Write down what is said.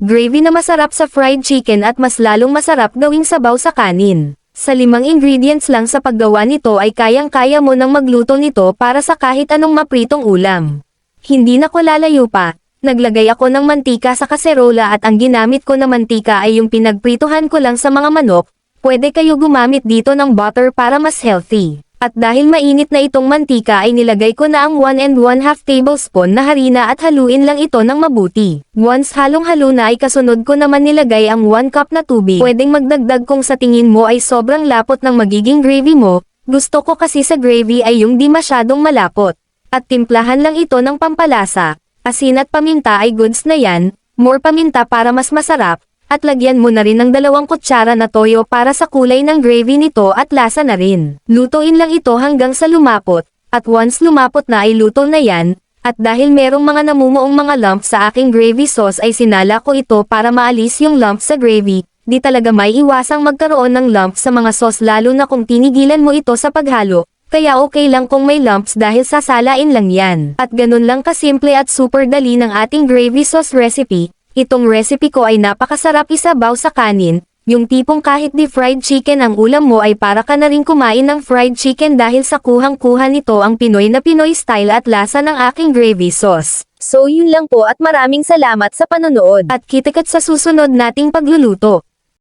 Gravy na masarap sa fried chicken at mas lalong masarap gawing sabaw sa kanin. Sa limang ingredients lang sa paggawa nito ay kayang-kaya mo nang magluto nito para sa kahit anong mapritong ulam. Hindi na ko lalayo pa, naglagay ako ng mantika sa kaserola at ang ginamit ko na mantika ay yung pinagprituhan ko lang sa mga manok, pwede kayo gumamit dito ng butter para mas healthy. At dahil mainit na itong mantika ay nilagay ko na ang 1 and 1 half tablespoon na harina at haluin lang ito ng mabuti. Once halong-halo na ay kasunod ko naman nilagay ang 1 cup na tubig. Pwedeng magdagdag kung sa tingin mo ay sobrang lapot ng magiging gravy mo, gusto ko kasi sa gravy ay yung di masyadong malapot. At timplahan lang ito ng pampalasa, asin at paminta ay goods na yan, more paminta para mas masarap, at lagyan mo na rin ng dalawang kutsara na toyo para sa kulay ng gravy nito at lasa na rin. Lutuin lang ito hanggang sa lumapot, at once lumapot na ay luto na yan, at dahil merong mga namumuong mga lumps sa aking gravy sauce ay sinala ko ito para maalis yung lumps sa gravy, di talaga may iwasang magkaroon ng lumps sa mga sauce lalo na kung tinigilan mo ito sa paghalo, kaya okay lang kung may lumps dahil sasalain lang yan. At ganun lang kasimple at super dali ng ating gravy sauce recipe, itong recipe ko ay napakasarap isabaw sa kanin, yung tipong kahit di fried chicken ang ulam mo ay para ka na rin kumain ng fried chicken dahil sa kuhang-kuha nito ang Pinoy na Pinoy style at lasa ng aking gravy sauce. So yun lang po at maraming salamat sa panonood. At kitikot sa susunod nating pagluluto.